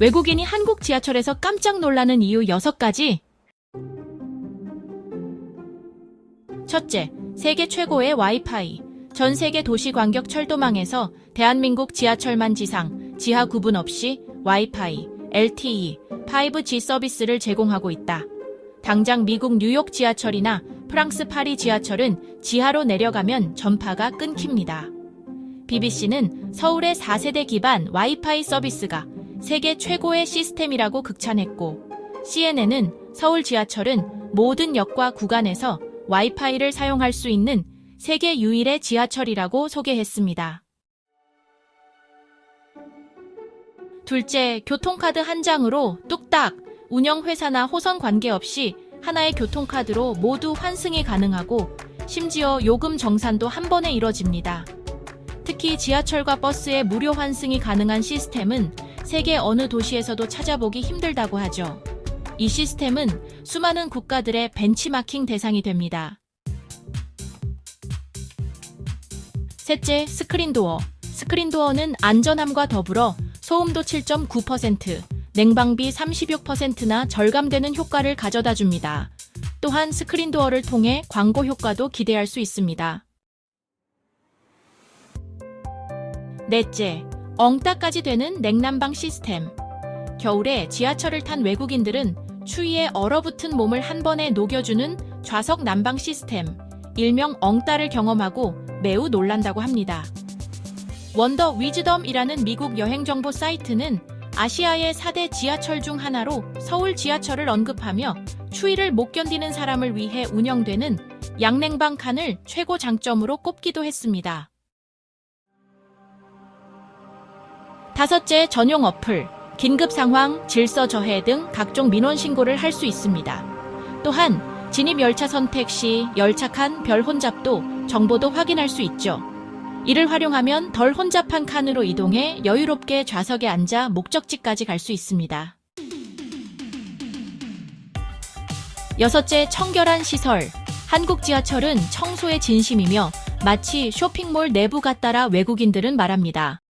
외국인이 한국 지하철에서 깜짝 놀라는 이유 6가지. 첫째, 세계 최고의 와이파이. 전 세계 도시 광격 철도망에서 대한민국 지하철만 지상, 지하 구분 없이 와이파이, LTE, 5G 서비스를 제공하고 있다. 당장 미국 뉴욕 지하철이나 프랑스 파리 지하철은 지하로 내려가면 전파가 끊깁니다. BBC는 서울의 4세대 기반 와이파이 서비스가 세계 최고의 시스템이라고 극찬했고, CNN은 서울 지하철은 모든 역과 구간에서 와이파이를 사용할 수 있는 세계 유일의 지하철이라고 소개했습니다. 둘째, 교통카드 한 장으로 뚝딱 운영회사나 호선 관계없이 하나의 교통카드로 모두 환승이 가능하고 심지어 요금 정산도 한 번에 이뤄집니다. 특히 지하철과 버스의 무료 환승이 가능한 시스템은 세계 어느 도시에서도 찾아보기 힘들다고 하죠. 이 시스템은 수많은 국가들의 벤치마킹 대상이 됩니다. 셋째, 스크린도어. 스크린도어는 안전함과 더불어 소음도 7.9%, 냉방비 36%나 절감되는 효과를 가져다 줍니다. 또한 스크린도어를 통해 광고 효과도 기대할 수 있습니다. 넷째, 엉따까지 되는 냉난방 시스템. 겨울에 지하철을 탄 외국인들은 추위에 얼어붙은 몸을 한 번에 녹여주는 좌석 난방 시스템, 일명 엉따를 경험하고 매우 놀란다고 합니다. 원더 위즈덤이라는 미국 여행 정보 사이트는 아시아의 4대 지하철 중 하나로 서울 지하철을 언급하며 추위를 못 견디는 사람을 위해 운영되는 양냉방 칸을 최고 장점으로 꼽기도 했습니다. 다섯째, 전용 어플, 긴급 상황, 질서 저해 등 각종 민원 신고를 할 수 있습니다. 또한 진입 열차 선택 시 열차 칸 별 혼잡도 정보도 확인할 수 있죠. 이를 활용하면 덜 혼잡한 칸으로 이동해 여유롭게 좌석에 앉아 목적지까지 갈 수 있습니다. 여섯째, 청결한 시설. 한국 지하철은 청소의 진심이며 마치 쇼핑몰 내부 같다라 외국인들은 말합니다.